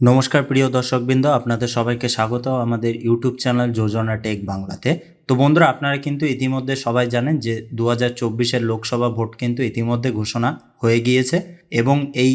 নমস্কার প্রিয় দর্শকবৃন্দ, আপনাদের সবাইকে স্বাগত আমাদের ইউটিউব চ্যানেল যোজনা টেক বাংলাতে। তো বন্ধুরা, আপনারা কিন্তু ইতিমধ্যে সবাই জানেন যে দু হাজার লোকসভা ভোট কিন্তু ইতিমধ্যে ঘোষণা হয়ে গিয়েছে এবং এই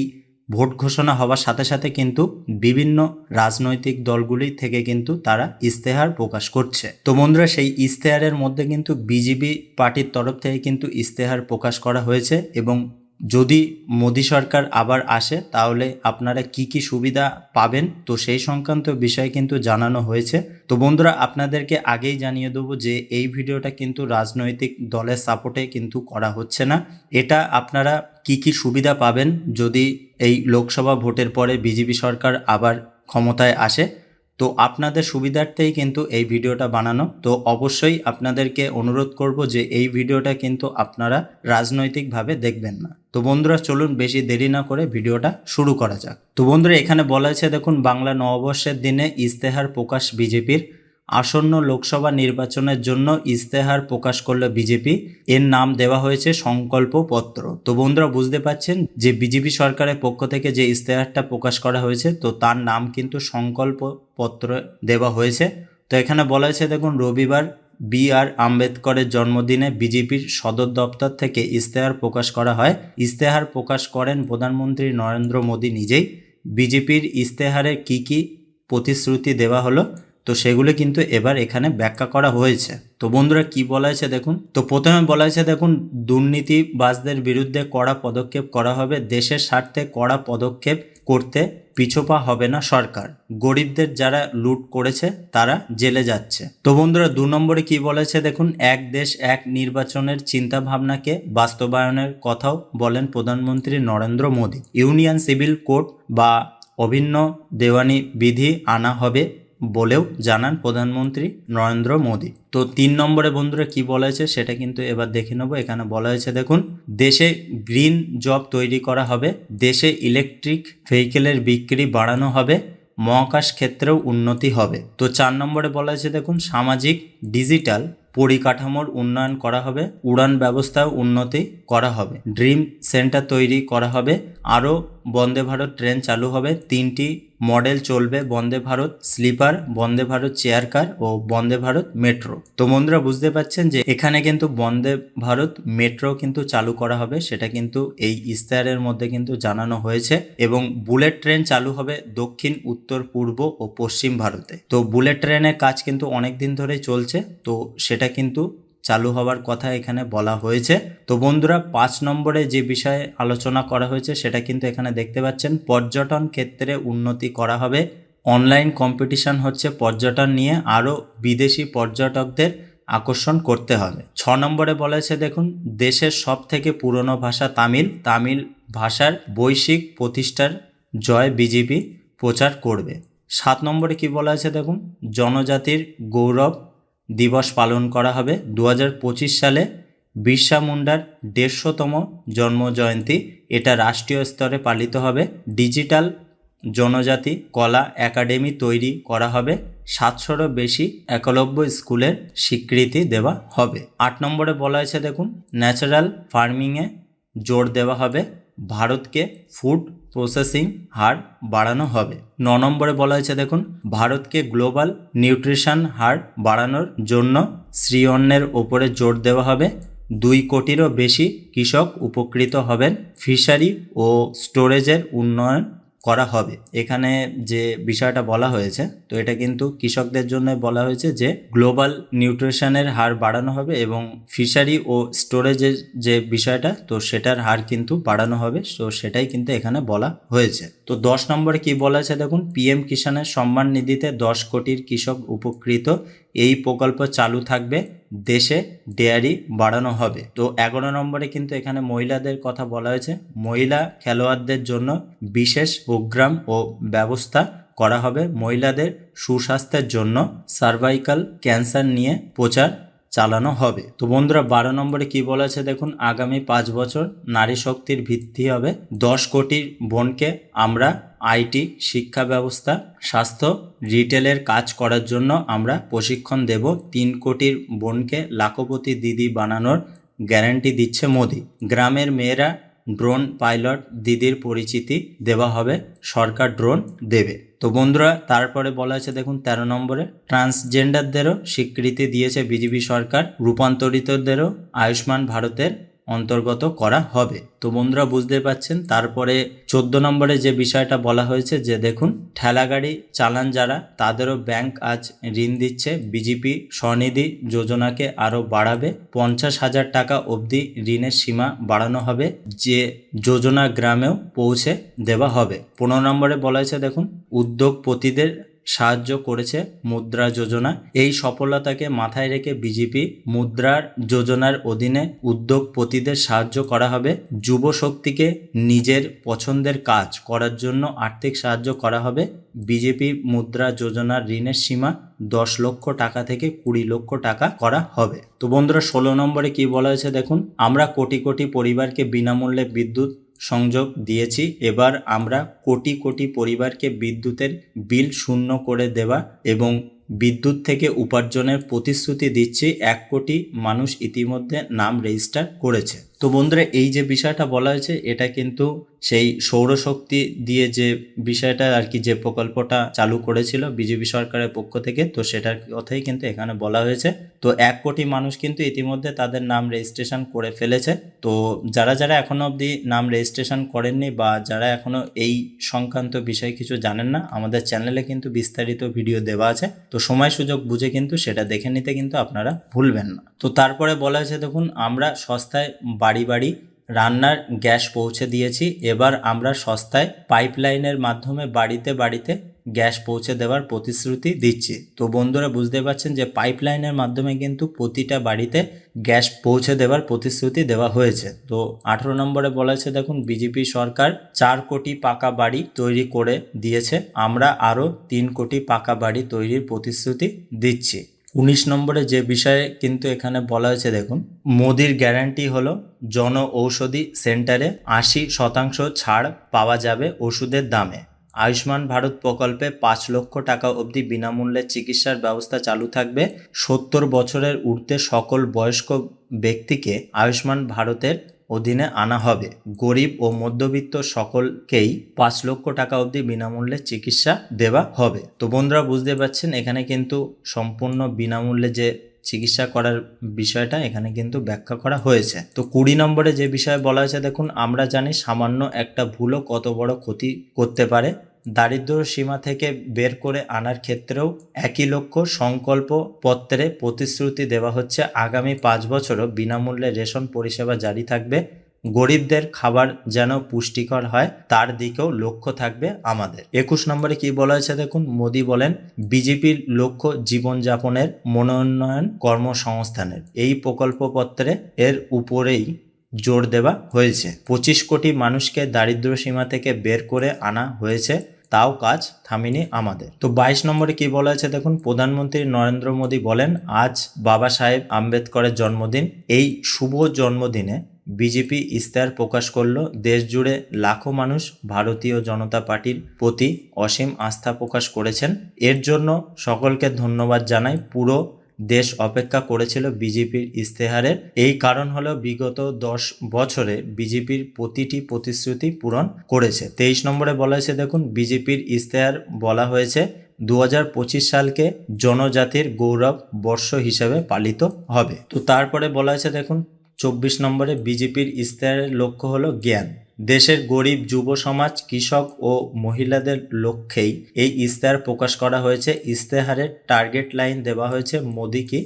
ভোট ঘোষণা হওয়ার সাথে সাথে কিন্তু বিভিন্ন রাজনৈতিক দলগুলি থেকে কিন্তু তারা ইস্তেহার প্রকাশ করছে। তো বন্ধুরা, সেই ইস্তেহারের মধ্যে কিন্তু বিজেপি পার্টির তরফ থেকে কিন্তু ইস্তেহার প্রকাশ করা হয়েছে এবং যদি মোদী সরকার আবার আসে, তাহলে আপনারা কি কি সুবিধা পাবেন? তো সেই সংক্রান্ত বিষয় কিন্তু জানানো হয়েছে। তো বন্ধুরা, আপনাদেরকে আগেই জানিয়ে দেবো যে এই ভিডিওটা কিন্তু রাজনৈতিক দলের সাপোর্টে কিন্তু করা হচ্ছে না। এটা আপনারা কি কি সুবিধা পাবেন? যদি এই লোকসভা ভোটের পরে বিজেপি সরকার আবার ক্ষমতায় আসে তো আপনাদের সুবিধার্থেই কিন্তু এই ভিডিওটা বানানো। তো অবশ্যই আপনাদেরকে অনুরোধ করব যে এই ভিডিওটা কিন্তু আপনারা রাজনৈতিকভাবে দেখবেন না। তো বন্ধুরা, চলুন বেশি দেরি না করে ভিডিওটা শুরু করা যাক। তো বন্ধুরা, এখানে বলা হয়েছে, দেখুন, বাংলা নববর্ষের দিনে ইস্তেহার প্রকাশ বিজেপির। আসন্ন লোকসভা নির্বাচনের জন্য ইস্তেহার প্রকাশ করল বিজেপি। এর নাম দেওয়া হয়েছে সংকল্প পত্র তো বন্ধুরা, বুঝতে পাচ্ছেন যে বিজেপি সরকারের পক্ষ থেকে যে ইস্তেহারটা প্রকাশ করা হয়েছে, তো তার নাম কিন্তু সংকল্প পত্র দেওয়া হয়েছে। তো এখানে বলা হয়েছে, দেখুন, রবিবার বি আর আম্বেদকরের জন্মদিনে বিজেপির সদর দপ্তর থেকে ইস্তেহার প্রকাশ করা হয়। ইস্তেহার প্রকাশ করেন প্রধানমন্ত্রী নরেন্দ্র মোদী নিজেই। বিজেপির ইস্তেহারে কি কি প্রতিশ্রুতি দেওয়া হলো তো সেগুলো কিন্তু এবার এখানে ব্যাখ্যা করা হয়েছে। তো বন্ধুরা কি বলা হয়েছে দেখুন? তো প্রথমে বলা হয়েছে দেখুন, দুর্নীতিবাজদের বিরুদ্ধে কড়া পদক্ষেপ করা হবে, দেশের স্বার্থে কড়া পদক্ষেপ করতে পিছোপা হবে না সরকার। গরিবদের যারা লুট করেছে, তারা জেলে যাচ্ছে। তো বন্ধুরা দু নম্বরে কি বলেছে দেখুন, এক দেশ এক নির্বাচনের চিন্তা ভাবনাকে বাস্তবায়নের কথাও বলেন প্রধানমন্ত্রী Narendra Modi. Union civil code বা অভিন্ন দেওয়ানি বিধি আনা হবে বলেও জানান প্রধানমন্ত্রী নরেন্দ্র মোদী। তো তিন নম্বরে বন্ধুরা কি বলা হয়েছে সেটা কিন্তু এবার দেখে নেব। এখানে বলা হয়েছে, দেখুন, দেশে গ্রিন জব তৈরি করা হবে, দেশে ইলেকট্রিক ভেহিকেলের বিক্রি বাড়ানো হবে, মহাকাশ ক্ষেত্রেও উন্নতি হবে। তো চার নম্বরে বলা হয়েছে, দেখুন, সামাজিক, ডিজিটাল পরিকাঠামোর উন্নয়ন করা হবে, উড়ান ব্যবস্থাও উন্নতি করা হবে, ড্রিম সেন্টার তৈরি করা হবে, আরও বন্দে ভারত ট্রেন চালু হবে, তিনটি মডেল চলবে Vande Bharat sleeper, Vande Bharat chair car ও বন্দে ভারত মেট্রো। তো বন্ধুরা, বুঝতে পারছেন যে এখানে কিন্তু বন্দে ভারত মেট্রো কিন্তু চালু করা হবে, সেটা কিন্তু এই ইস্তাহারের মধ্যে কিন্তু জানানো হয়েছে এবং বুলেট ট্রেন চালু হবে দক্ষিণ, উত্তর, পূর্ব ও পশ্চিম ভারতে। তো বুলেট ট্রেনের কাজ কিন্তু অনেক দিন ধরেই চলছে, তো সেটা কিন্তু চালু হওয়ার কথা এখানে বলা হয়েছে। তো বন্ধুরা, পাঁচ নম্বরে যে বিষয়ে আলোচনা করা হয়েছে, সেটা কিন্তু এখানে দেখতে পাচ্ছেন। পর্যটন ক্ষেত্রে উন্নতি করা হবে। অনলাইন কম্পিটিশন হচ্ছে পর্যটন নিয়ে। আরও বিদেশি পর্যটকদের আকর্ষণ করতে হবে। ছ নম্বরে বলেছে, দেখুন, দেশের সব থেকে পুরনো ভাষা তামিল। তামিল ভাষার বৈশ্বিক প্রতিষ্ঠার জয় বিজেপি প্রচার করবে। সাত নম্বরে কি বলা আছে, দেখুন, জনজাতির গৌরব দিবস পালন করা হবে। দু হাজার পঁচিশ সালে বিরসা মুন্ডার দেড়শোতম জন্মজয়ন্তী এটা রাষ্ট্রীয় স্তরে পালিত হবে। ডিজিটাল জনজাতি কলা একাডেমি তৈরি করা হবে। সাতশোরও বেশি একলব্য স্কুলের স্বীকৃতি দেওয়া হবে। আট নম্বরে বলা হয়েছে, দেখুন, ন্যাচারাল ফার্মিংয়ে জোর দেওয়া হবে। ভারতকে ফুড প্রসেসিং হার বাড়ানো হবে। ন নম্বরে বলা হয়েছে, দেখুন, ভারতকে গ্লোবাল নিউট্রিশন হার বাড়ানোর জন্য শ্রী অন্নের ওপরে জোর দেওয়া হবে। দুই কোটিরও বেশি কৃষক উপকৃত হবেন ফিশারি ও স্টোরেজের উন্নয়ন করা হবে। এখানে যে বিষয়টা বলা হয়েছে, তো এটা কিন্তু কৃষকদের জন্য বলা হয়েছে যে গ্লোবাল নিউট্রিশনের হার বাড়ানো হবে এবং ফিশারি ও স্টোরেজের যে বিষয়টা, তো সেটার হার কিন্তু বাড়ানো হবে। তো সেটাই কিন্তু এখানে বলা হয়েছে। তো দশ নম্বরে কি বলা আছে দেখুন, পিএম কিষানের সম্মান নিধিতে দশ কোটির কৃষক উপকৃত। এই প্রকল্প চালু থাকবে। দেশে ডেয়ারি বাড়ানো হবে। তো এগারো নম্বরে কিন্তু এখানে মহিলাদের কথা বলা হয়েছে। মহিলা খেলোয়াড়দের জন্য বিশেষ প্রোগ্রাম ও ব্যবস্থা করা হবে। মহিলাদের সুস্বাস্থ্যের জন্য সার্ভাইকাল ক্যান্সার নিয়ে প্রচার চালানো হবে। তো বন্ধুরা, বারো নম্বরে কি বলা আছে দেখুন, আগামী পাঁচ বছর নারী শক্তির ভিত্তি হবে। দশ কোটির বোনকে আমরা আইটি, শিক্ষা ব্যবস্থা, স্বাস্থ্য, রিটেলের কাজ করার জন্য আমরা প্রশিক্ষণ দেব। তিন কোটির বোনকে লাখপতি দিদি বানানোর গ্যারান্টি দিচ্ছে মোদি। গ্রামের মেয়েরা ড্রোন পাইলট দিদির পরিচিতি দেওয়া হবে, সরকার ড্রোন দেবে। তো বন্ধুরা, তারপরে বলা হয়েছে, দেখুন, তেরো নম্বরে, ট্রান্সজেন্ডারদেরও স্বীকৃতি দিয়েছে বিজেপি সরকার, রূপান্তরিতদেরও আয়ুষ্মান ভারতের অন্তর্গত করা হবে। তো বন্ধুরা বুঝতে পাচ্ছেন তারপরে চোদ্দ নম্বরে যে বিষয়টা বলা হয়েছে যে দেখুন, ঠেলাগাড়ি চালান যারা, তাদেরও ব্যাংক আজ ঋণ দিচ্ছে, বিজেপি স্বনিধি যোজনাকে আরও বাড়াবে। পঞ্চাশ হাজার টাকা অবধি ঋণের সীমা বাড়ানো হবে, যে যোজনা গ্রামেও পৌঁছে দেওয়া হবে। পনেরো নম্বরে বলা হয়েছে, দেখুন, উদ্যোগপতিদের সাহায্য করেছে মুদ্রা যোজনা। এই সফলতাকে মাথায় রেখে বিজেপি মুদ্রার যোজনার অধীনে উদ্যোগপতিদের সাহায্য করা হবে। যুব শক্তিকে নিজের পছন্দের কাজ করার জন্য আর্থিক সাহায্য করা হবে। বিজেপি মুদ্রা যোজনার ঋণের সীমা দশ লক্ষ টাকা থেকে কুড়ি লক্ষ টাকা করা হবে। তো বন্ধুরা, ষোলো নম্বরে কি বলা হয়েছে দেখুন, আমরা কোটি কোটি পরিবারকে বিনামূল্যে বিদ্যুৎ সংযোগ দিয়েছি। এবার আমরা কোটি কোটি পরিবারকে বিদ্যুতের বিল শূন্য করে দেওয়া এবং বিদ্যুৎ থেকে উপার্জনের প্রতিশ্রুতি দিচ্ছি এক কোটি মানুষ ইতিমধ্যে নাম রেজিস্টার করেছে। তো বন্ধুরা, এই যে বিষয়টা বলা হয়েছে, এটা কিন্তু সেই সৌরশক্তি দিয়ে যে বিষয়টা আর কি যে প্রকল্পটা চালু করেছিল বিজেপি সরকারের পক্ষ থেকে, তো সেটার কথাই কিন্তু এখানে বলা হয়েছে। তো এক কোটি মানুষ কিন্তু ইতিমধ্যে তাদের নাম রেজিস্ট্রেশন করে ফেলেছে। তো যারা যারা এখনও অবধি নাম রেজিস্ট্রেশন করেননি বা যারা এখনও এই সংক্রান্ত বিষয়ে কিছু জানেন না, আমাদের চ্যানেলে কিন্তু বিস্তারিত ভিডিও দেওয়া আছে। তো সময় সুযোগ বুঝে কিন্তু সেটা দেখে নিতে কিন্তু আপনারা ভুলবেন না। তো তারপরে বলা হয়েছে, দেখুন, আমরা সস্তায় বাড়ি বাড়ি রান্নার গ্যাস পৌঁছে দিয়েছি। এবার আমরা সস্তায় পাইপলাইনের মাধ্যমে বাড়িতে বাড়িতে গ্যাস পৌঁছে দেওয়ার প্রতিশ্রুতি দিচ্ছে। তো বন্ধুরা, বুঝতে পারছেন যে পাইপলাইনের মাধ্যমে কিন্তু প্রতিটা বাড়িতে গ্যাস পৌঁছে দেওয়ার প্রতিশ্রুতি দেওয়া হয়েছে। তো আঠেরো নম্বরে বলা হয়েছে দেখুন, বিজেপি সরকার চার কোটি পাকা বাড়ি তৈরি করে দিয়েছে। আমরা আরও তিন কোটি পাকা বাড়ি তৈরির প্রতিশ্রুতি দিচ্ছি। উনিশ নম্বরে যে বিষয়ে কিন্তু এখানে বলা হয়েছে, দেখুন, মোদির গ্যারান্টি হলো জন ঔষধি সেন্টারে আশি শতাংশ ছাড় পাওয়া যাবে ওষুধের দামে। আয়ুষ্মান ভারত প্রকল্পে পাঁচ লক্ষ টাকা অবধি বিনামূল্যে চিকিৎসার ব্যবস্থা চালু থাকবে। সত্তর বছরের ঊর্ধ্বে সকল বয়স্ক ব্যক্তিকে আয়ুষ্মান ভারতের অধীনে আনা হবে। গরিব ও মধ্যবিত্ত সকলকেই পাঁচ লক্ষ টাকা অবধি বিনামূল্যে চিকিৎসা দেওয়া হবে। তো বন্ধুরা, বুঝতে পারছেন? এখানে কিন্তু সম্পূর্ণ বিনামূল্যে যে চিকিৎসা করার বিষয়টা এখানে কিন্তু ব্যাখ্যা করা হয়েছে। তো কুড়ি নম্বরে যে বিষয়ে বলা হয়েছে, দেখুন, আমরা জানি সামান্য একটা ভুলও কত বড় ক্ষতি করতে পারে। দারিদ্র সীমা থেকে বের করে আনার ক্ষেত্রেও একই লক্ষ্য সংকল্প পত্রে প্রতিশ্রুতি দেওয়া হচ্ছে। আগামী পাঁচ বছরও বিনামূল্যে রেশন পরিষেবা জারি থাকবে। গরিবদের খাবার যেন পুষ্টিকর হয়, তার দিকেও লক্ষ্য থাকবে আমাদের। একুশ নম্বরে কি বলা হয়েছে দেখুন? মোদি বলেন, বিজেপির লক্ষ্য জীবনযাপনের মনোন্নয়ন কর্মসংস্থানের। এই প্রকল্পপত্রে এর উপরেই জোর দেওয়া হয়েছে। পঁচিশ কোটি মানুষকে দারিদ্র সীমা থেকে বের করে আনা হয়েছে, তাও কাজ থামিনি আমাদের। তো বাইশ নম্বরে কি বলা আছে দেখুন? প্রধানমন্ত্রী নরেন্দ্র মোদী বলেন, আজ বাবা সাহেব আম্বেদকরের জন্মদিন। এই শুভ জন্মদিনে বিজেপি ইস্তাহার প্রকাশ করল দেশ জুড়ে লাখো মানুষ ভারতীয় জনতা পার্টির প্রতি অসীম আস্থা প্রকাশ করেছেন। এর জন্য সকলকে ধন্যবাদ জানাই। পুরো দেশ অপেক্ষা করেছিল বিজেপির ইস্তেহারের এই কারণ হলো বিগত দশ বছরে বিজেপির প্রতিটি প্রতিশ্রুতি পূরণ করেছে। তেইশ নম্বরে বলা হয়েছে, দেখুন, বিজেপির ইস্তেহার বলা হয়েছে দু হাজার পঁচিশ সালকে জনজাতির গৌরব বর্ষ হিসেবে পালিত হবে। তো তারপরে বলা হয়েছে, দেখুন চব্বিশ নম্বরে বিজেপির ইস্তেহারের লক্ষ্য হলো জ্ঞান। দেশের গরিব, যুব সমাজ, কৃষক ও মহিলাদের লক্ষ্যেই এই ইস্তেহার প্রকাশ করা হয়েছে। ইস্তেহারের টার্গেট লাইন দেওয়া হয়েছে মোদিকে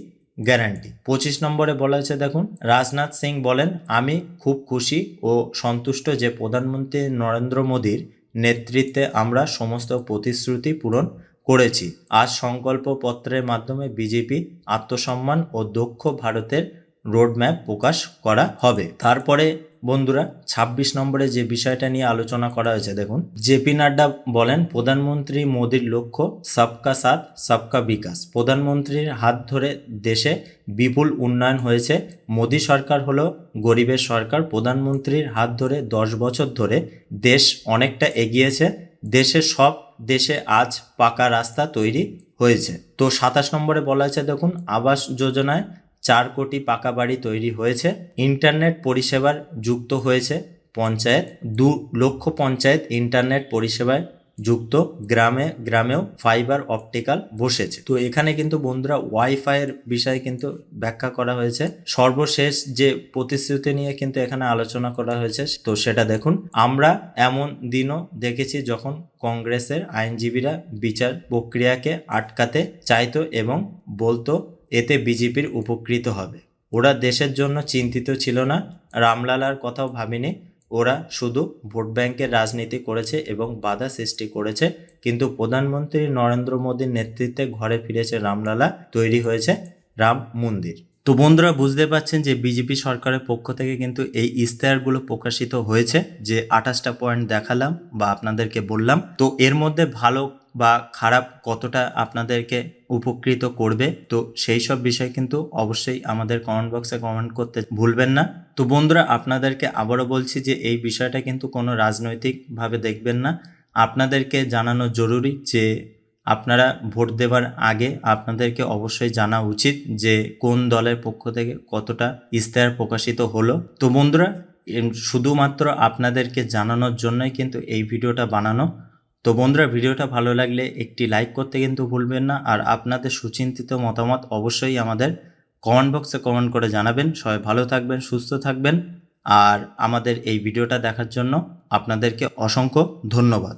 গ্যারান্টি। পঁচিশ নম্বরে বলা হয়েছে, দেখুন, রাজনাথ সিং বলেন, আমি খুব খুশি ও সন্তুষ্ট যে প্রধানমন্ত্রী নরেন্দ্র মোদীর নেতৃত্বে আমরা সমস্ত প্রতিশ্রুতি পূরণ করেছি। আজ সংকল্পপত্রের মাধ্যমে বিজেপি আত্মসম্মান ও দক্ষ ভারতের রোডম্যাপ প্রকাশ করা হবে। তারপরে বন্ধুরা ২৬ নম্বরে যে বিষয়টা নিয়ে আলোচনা করা হয়েছে, দেখুন। জেপি নাড্ডা বলেন, প্রধানমন্ত্রী মোদীর লক্ষ্য সবকা সাথ, সবকা বিকাশ। প্রধানমন্ত্রীর হাত ধরে দেশে বিপুল উন্নয়ন হয়েছে। মোদী সরকার হলো গরিবের সরকার। প্রধানমন্ত্রীর হাত ধরে দশ বছর ধরে দেশ অনেকটা এগিয়েছে। দেশের সব, দেশে আজ পাকা রাস্তা তৈরি হয়েছে। তো সাতাশ নম্বরে বলা হয়েছে, দেখুন, আবাস যোজনায় চার কোটি পাকা বাড়ি তৈরি হয়েছে। ইন্টারনেট পরিষেবার যুক্ত হয়েছে পঞ্চায়েত। দু লক্ষ পঞ্চায়েত ইন্টারনেট পরিষেবায় যুক্ত। গ্রামে, গ্রামেও ফাইবার অপটিক্যাল বসেছে। তো এখানে কিন্তু বন্ধুরা ওয়াইফাইয়ের বিষয়ে কিন্তু ব্যাখ্যা করা হয়েছে। সর্বশেষ যে প্রতিশ্রুতি নিয়ে কিন্তু এখানে আলোচনা করা হয়েছে, তো সেটা দেখুন। আমরা এমন দিনও দেখেছি যখন কংগ্রেসের আইনজীবীরা বিচার প্রক্রিয়াকে আটকাতে চাইতো এবং বলতো এতে বিজেপির উপকৃত হবে। ওরা দেশের জন্য চিন্তিত ছিল না। রামলালার কথাও ভাবিনি। ওরা শুধু ভোট ব্যাংকের রাজনীতি করেছে এবং বাধা সৃষ্টি করেছে। কিন্তু প্রধানমন্ত্রী নরেন্দ্র মোদীর নেতৃত্বে ঘরে ফিরেছে রামলালা, তৈরি হয়েছে রাম মন্দির। তো বন্ধুরা, বুঝতে পারছেন যে বিজেপি সরকারের পক্ষ থেকে কিন্তু এই ইশতেহারগুলো প্রকাশিত হয়েছে। যে আঠাশটা পয়েন্ট দেখালাম বা আপনাদেরকে বললাম। তো এর মধ্যে ভালো বা খারাপ কতটা আপনাদেরকে উপকৃত করবে, তো সেই সব বিষয় কিন্তু অবশ্যই আমাদের কমেন্ট বক্সে কমেন্ট করতে ভুলবেন না। তো বন্ধুরা, আপনাদেরকে আবারও বলছি যে এই বিষয়টা কিন্তু কোনো রাজনৈতিকভাবে দেখবেন না। আপনাদেরকে জানানো জরুরি যে আপনারা ভোট দেওয়ার আগে আপনাদেরকে অবশ্যই জানা উচিত যে কোন দলের পক্ষ থেকে কতটা ইশতেহার প্রকাশিত হলো। তো বন্ধুরা শুধুমাত্র আপনাদেরকে জানানোর জন্যই কিন্তু এই ভিডিওটা বানানো। তো বন্ধুরা, ভিডিওটা ভালো লাগলে একটি লাইক করতে কিন্তু ভুলবেন না আর আপনাদের সুচিন্তিত মতামত অবশ্যই আমাদের কমেন্ট বক্সে কমেন্ট করে জানাবেন। সবাই ভালো থাকবেন, সুস্থ থাকবেন আর আমাদের এই ভিডিওটা দেখার জন্য আপনাদেরকে অসংখ্য ধন্যবাদ।